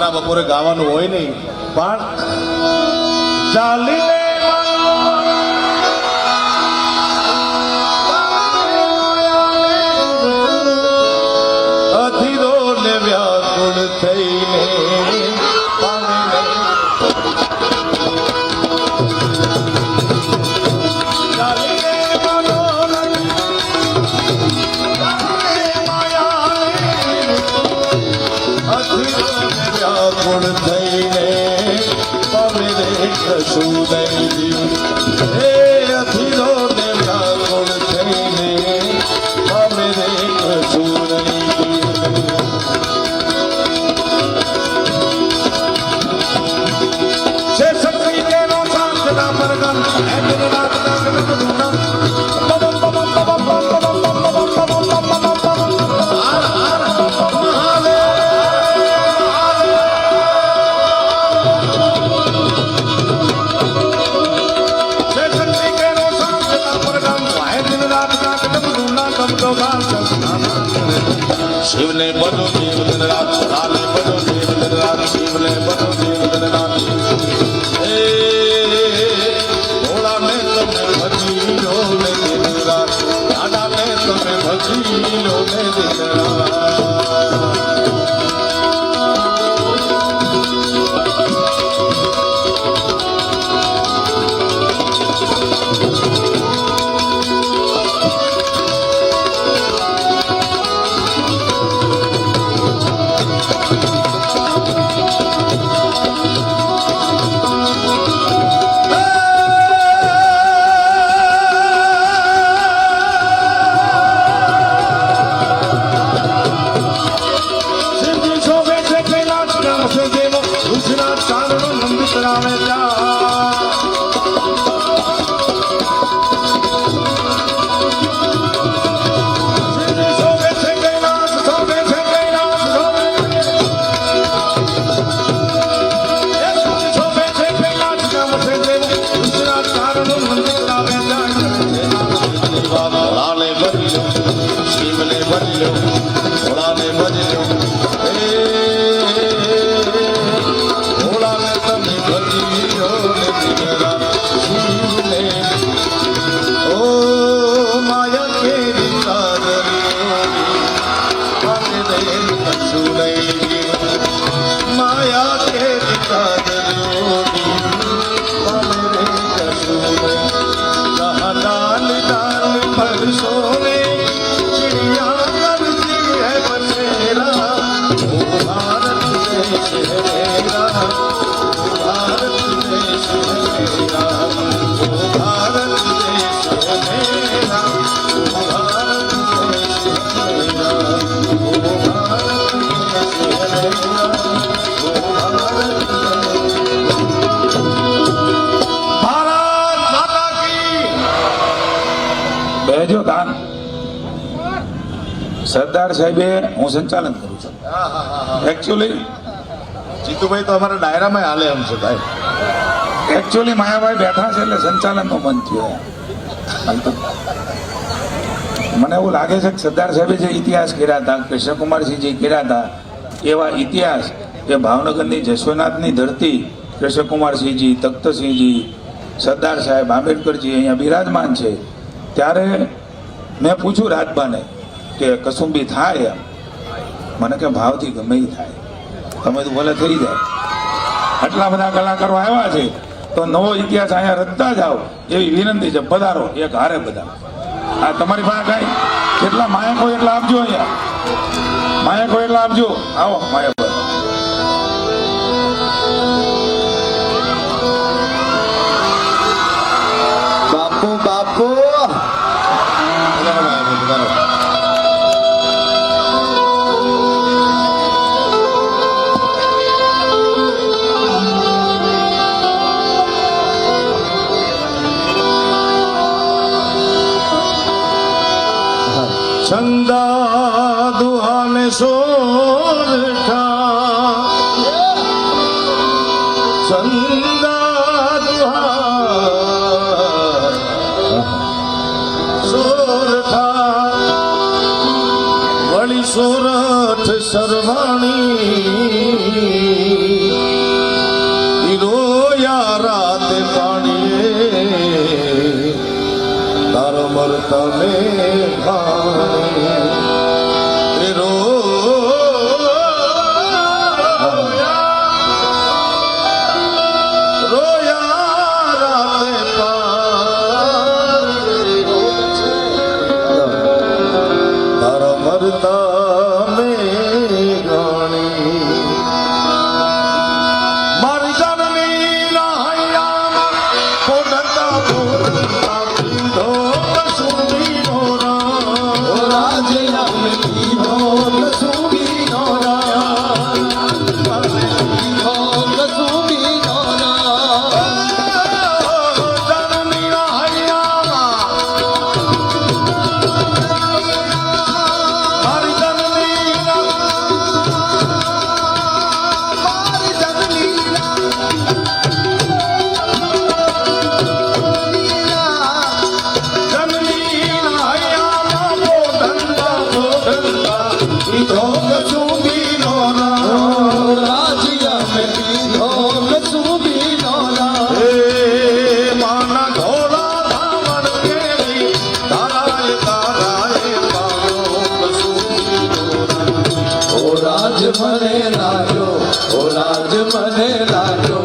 તમારા બપોરે ગાવાનું હોય નહીં. પણ ચાલીને ભરી લ્યો ભોળાને ભરી લ્યો ભોળાને તમે ભરી લો શિવને ઓ માયા કેરી સાગર બેજો તાન. સરદાર સાહેબે હું સંચાલન કરું છું. એકચ્યુઅલી જીતુભાઈ તો અમારા ડાયરામાં હાલે એમ છે ભાઈ. એકચ્યુઅલી માયાભાઈ બેઠા છે એટલે સંચાલનનો મન થયો મને એવું લાગે છે કે સરદાર સાહેબે જે ઇતિહાસ કર્યા હતા કૃષ્ણકુમારસિંહજી કર્યા હતા એવા ઇતિહાસ એ ભાવનગરની જશ્વનાથની ધરતી કૃષ્ણકુમારસિંહજી તખ્તસિંહજી સરદાર સાહેબ આંબેડકરજી અહીંયા બિરાજમાન છે. ત્યારે મેં પૂછ્યું રાજબાને કે કસુંબી થાય એમ. મને કે ભાવથી ગમે એ થાય. તમે તો ભલે થઈ જાય. આટલા બધા કલાકારો આવ્યા છે, તો નવો ઇતિહાસ અહીંયા રચતા જાઓ. એવી વિનંતી છે, પધારો, એક હારે બધા. આ તમારી પાસે કાંઈ? કેટલા માયકો એટલા આપજો અહીંયા? માયકો એટલા આપજો? આવો, માયકો. સોરઠા સોરઠ સરવાણી રોયા રાતે પાણીએ તારો મર તમે Fábio, então. મને લાગ્યો. ઓ રાજ મને લાગ્યો.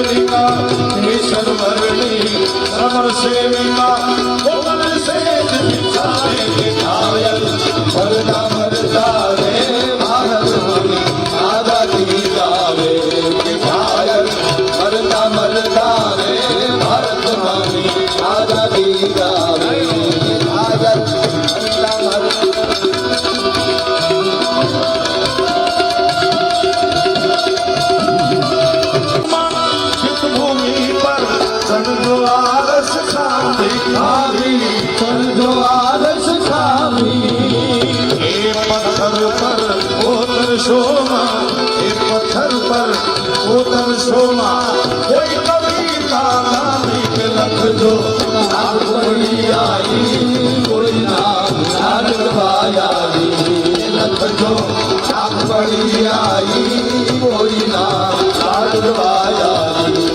સેવિકા હે સરવરની અમર સેવિકા કોમલ સેવિકા હે કાયલ વરદાન પથ્થર પર કોતર શોમાં એ પથ્થર પર કોતર શોમાં કોઈ કવિતા લાલિક લખજો આ કોઈ આવી કોઈ ના લાલ વાયાલી લખજો આ કોઈ ના લાલ વાયાલી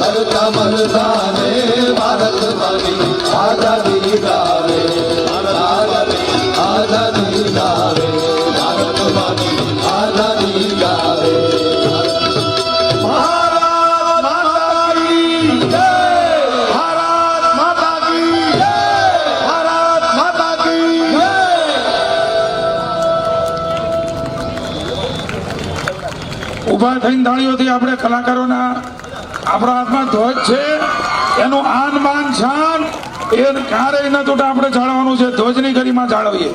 મરતા મરતા ને ભારત મારી આઝાદી ગા ઊભા થઈને તાળીઓથી આપણે કલાકારોના આપણા હાથમાં ધ્વજ છે. એનું આન માન શાન એ ક્યારેય ન તૂટે, આપણે જાળવવાનું છે. ધ્વજની ગરિમા જાળવીએ.